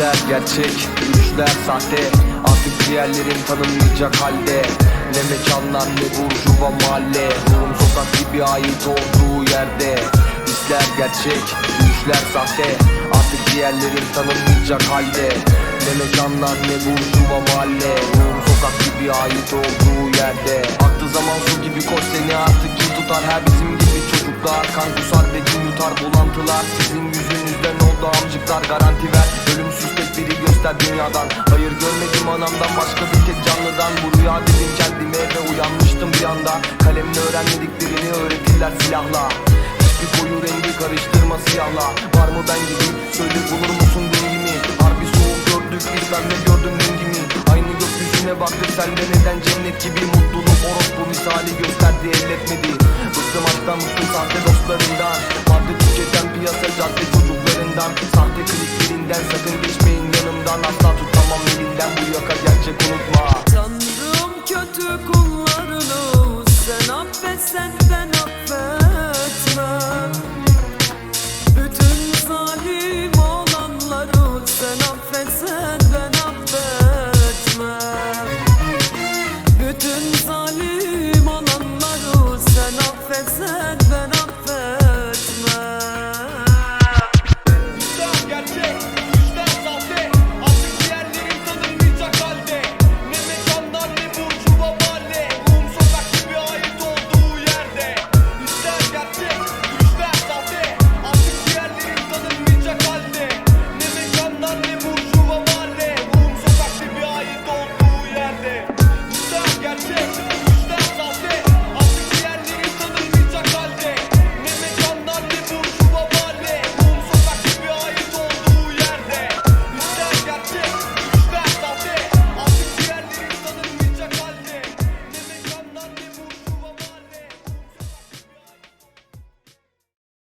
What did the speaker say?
İşler gerçek, düşler sahte. Artık diğerlerin tanınmayacak halde. Ne mekanlar ne burjuva mahalle. Ruhum sokak gibi ait olduğu yerde. İşler gerçek, düşler sahte. Artık diğerlerin tanınmayacak halde. Ne mekanlar ne burjuva mahalle. Ruhum sokak gibi ait olduğu yerde. Aklı zaman su gibi koş seni artık kim tutar? Her bizim gibi çocuklar Kan kusar ve kim yutar. Bulantılar Sizin yüzünüzden oldu amcıklar Garanti ver. Ölümsüz tek biri göster dünyadan. Hayır görmedim anamdan başka bir tek canlıdan. Bu rüya dedim kendime ve uyanmıştım bir anda. Kalemle öğrenmediklerini öğretirler silahla. Hiçbir koyu rengi karıştırma siyahla. Var mı ben gibi? Söyle bulur musun dengimi? Harbi soğuk gördük biz ben de gördüm rengimi. Aynı gökyüzüne baktık sen de neden cennet gibi Mutluluk? Orospu misali gösterdi elletmedi. Bıktım aşktan bıktım sahte dostlarından Madde tüketen piyasa cadde çocuklarından Sahte kliklerinden sakın geçmeyin yanımdan. Asla tutamam elinden bu yaka gerçek unutma. Tanrım kötü kullarını Sen affetsen ben affetmem. Bütün zalim olanları Sen affetsen ben affetmem. Bütün zalim olanları Sen affetsen ben